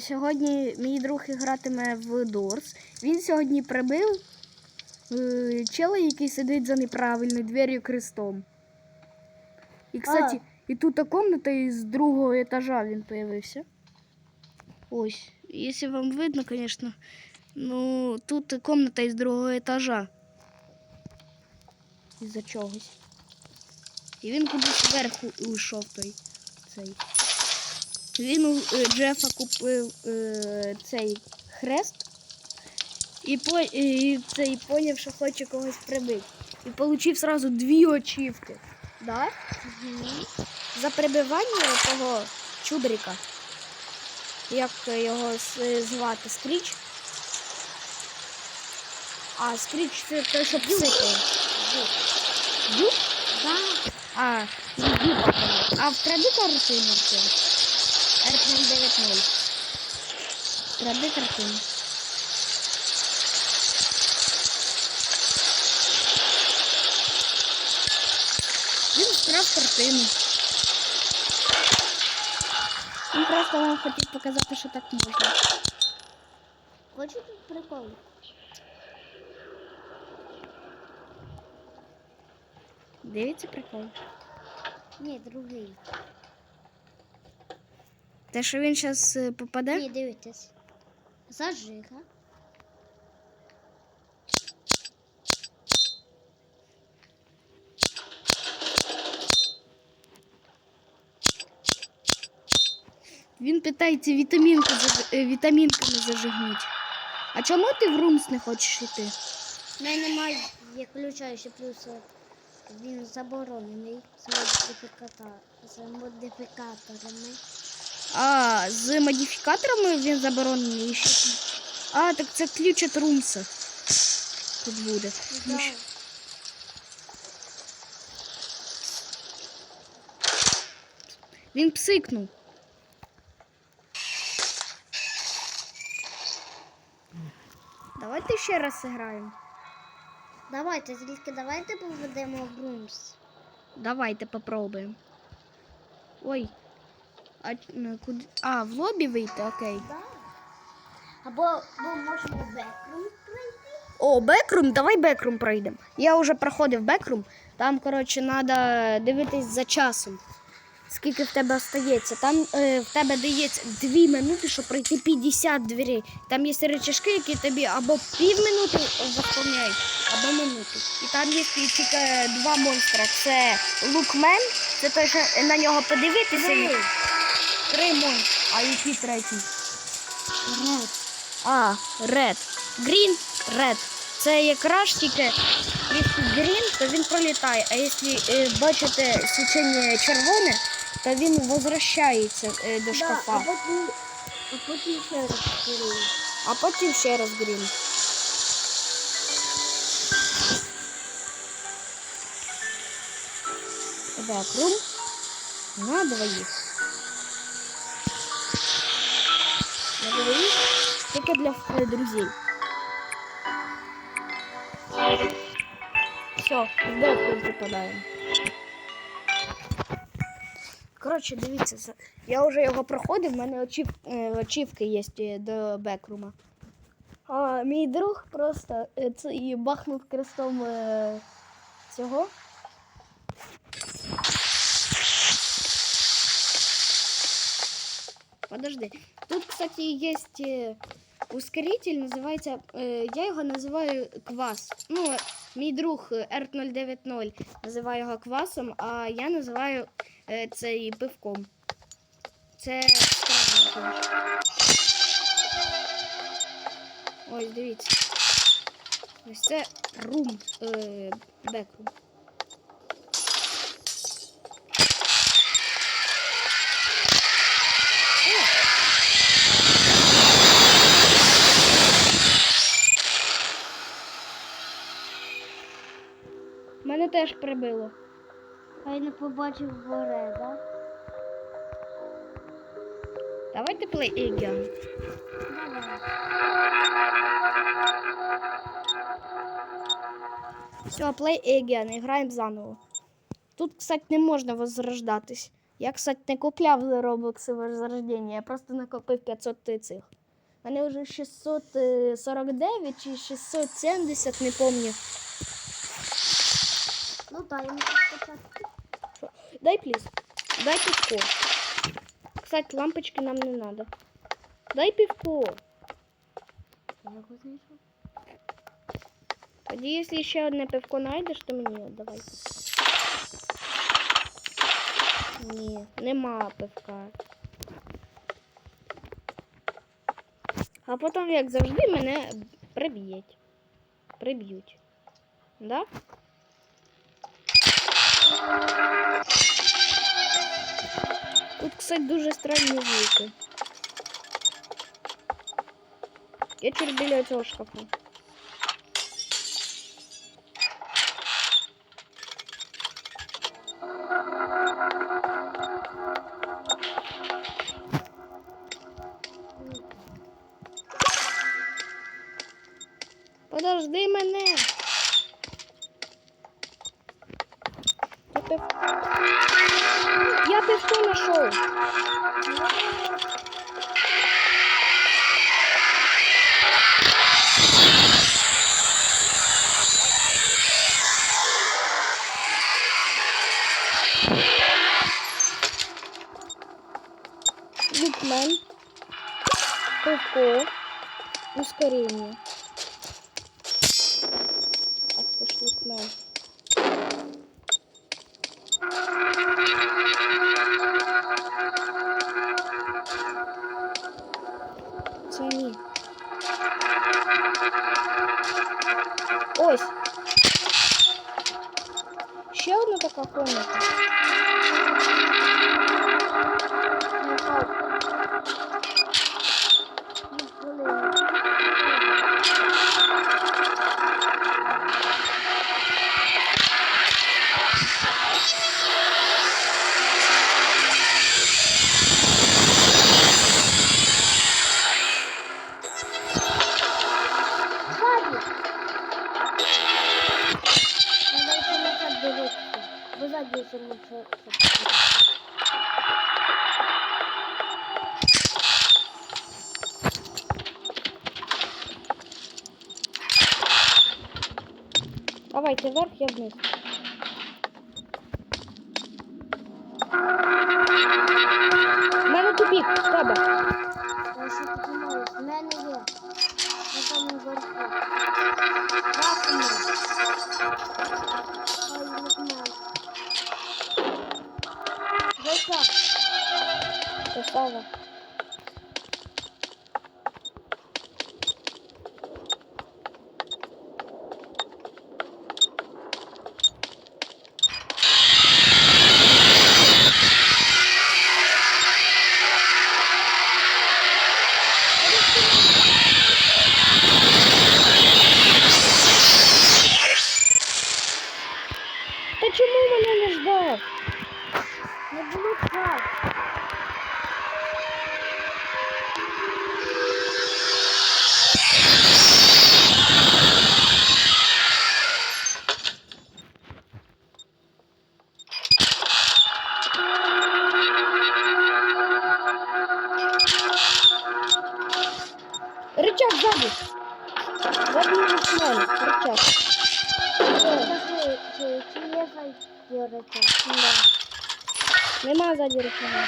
Сьогодні мій друг гратиме в Дорс. Він сьогодні прибив е, чела, який сидить за неправильною двер'ю крестом. І, кстати, і тут та комната із другого етажа він появився. Ось. Якщо вам видно, звісно, ну тут комната із другого етажа. Із-за чогось. І він кудись вверху уйшов той цей. Він у е, Джефа купив е, цей хрест і, по, і цей поняв, що хоче когось прибити. І отримав сразу дві очівки. Да? За прибивання того чубрика. Як його звати? Скріч? А, Скріч це той, що псикає. Юк? Да. А, Юк. А вкради картину цю. R090. Вкради картину. Він вкрав картину. Він просто вам хотів показати, що так можна. Хочете прикол? Дивіться прикол. Ні, другий. Те, що він зараз попаде. Ні, дивитесь. Зажига. Він питається вітамінку е, вітамінками зажигнуть. А чому ти в румс не хочеш йти? У мене немає ключа, ще плюс е, він заборонений з модифікаторами. А, з модифікаторами він заборонений ще. А, так це ключ від румса. Тут буде. Да. Він псикнув. Давайте ще раз зіграємо. Давайте, тільки давайте поведемо в Брумс. Давайте попробуємо. Ой. А, ну, куди? а в лобі вийти, окей. Да. Або ми можемо бекрум пройти. О, бекрум, давай бекрум пройдемо. Я вже проходив бекрум. Там, коротше, треба дивитись за часом. Скільки в тебе остається. Там е, в тебе дається 2 минути, щоб пройти 50 дверей. Там є речашки, які тобі або пів минути заповняють, або минуту. І там є тільки два монстра. Це лукмен, це той, що на нього подивитися. Три. А який третій? Ред. А, ред. Грін, ред. Це якраз тільки, якщо грін, то він пролітає, а якщо е, бачите свічення червоне, то він возвращається е, до Да, а шкафа. потім, а потім ще раз три. А потім ще раз грін. Бекрум на двоїх. На двоїх тільки для е, друзей. Все, в Бекрум попадаємо. Коротше, дивіться, я вже його проходив, в мене очів, е, очівки є е, до бекрума. А мій друг просто це і бахнув крестом цього. Подожди. Тут, кстати, есть э, ускоритель, називається, е, я його називаю квас. Ну, мій друг е, R090 називає його квасом, а я називаю е, цей пивком. Це странно. Ось, дивіться. Ось це рум, е, бекрум. Теж прибило. А я не побачив горе, да? Давайте play again. Давай. Все, play again. Граємо заново. Тут, кстати, не можна возрождатись. Я, кстати, не купляв Roblox Возрождення, я просто накопив 500 цих. У мене вже 649 чи 670, не пам'ятаю. Ну так, я можу спочатку. Дай плиз. Дай пивко. Кстати, лампочки нам не надо. Дай пивко. Я його знайшов. Тоді, якщо ще одне пивко знайдеш, то мені давай. Ні, нема пивка. А потім, як завжди, мене приб'ють. Приб'ють. Да? Тут, кстати, дуже странні звуки. Я чуть біля цього шкафа. Подожди мене. Пив... Я пивко знайшов. Лукмен. Пивко. Ускорение. Ще Давайте вверх, я вниз. У мене тупік, в тебе. Я ще піднімаюсь. В мене є. На самому верху. Бачимо. Ой, не знаю. Зайка. Красава. Рычаг сзади. Забій Лукмен, рычаг. Скажи, чи, чи є зайдірити? Да. Нема сзади рычага.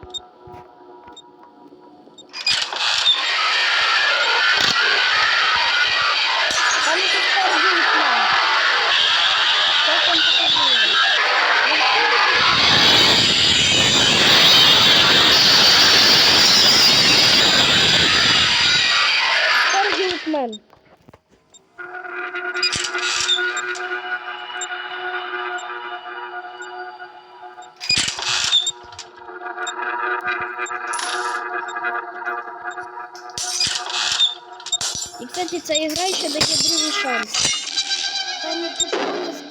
Та не подивися.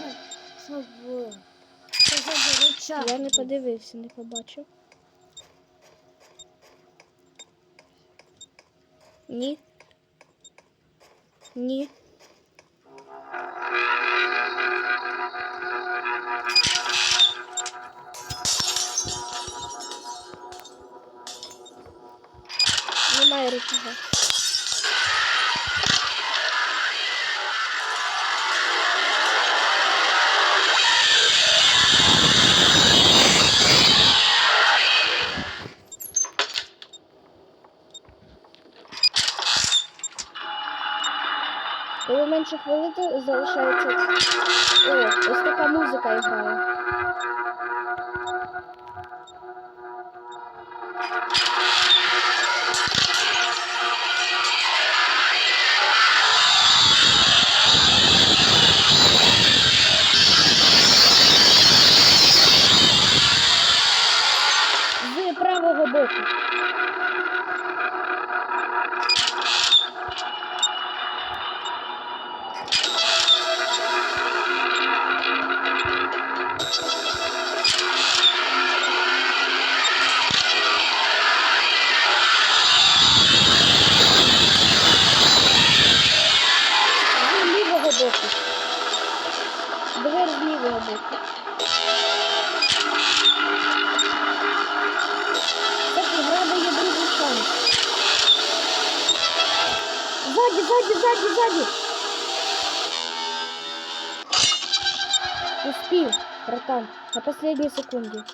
Собою. Я не подивився, не побачив. Ні. Ні. Немає рычага. Залишається. О, ось така музика грає. Ззаді, ззаді. Братан, на последней секунде.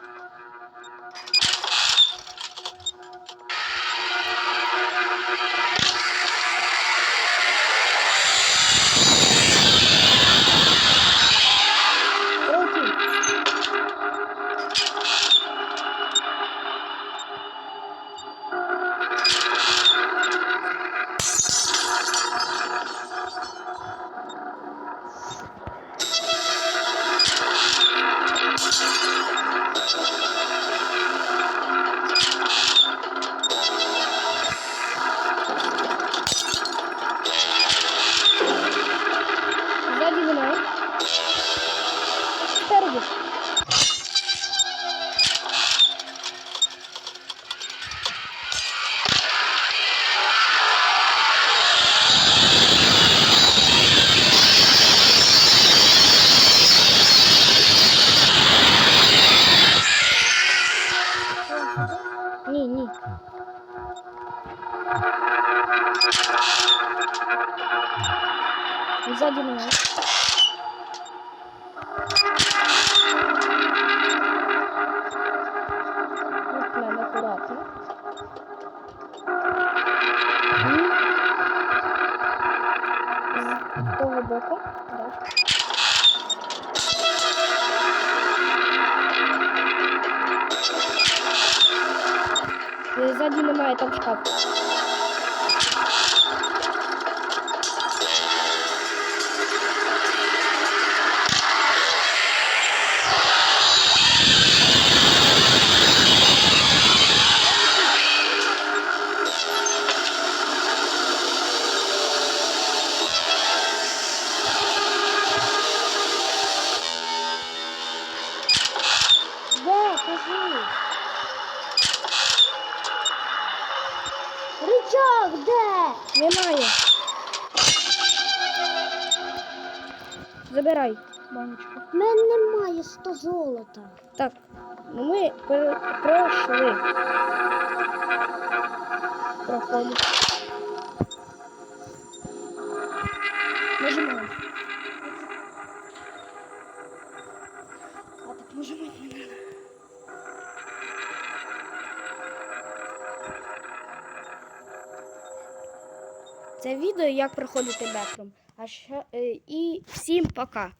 Сзади немає. От прям акуратно. І з того боку. Так. І Ззаді немає там шкаф. Мамочку. В мене немає 100 золота. Так, ну ми пройшли. Проходимо. Нажимаємо. А так нажимати не треба. Це відео, як проходити бекром. А ще, е, і всім пока.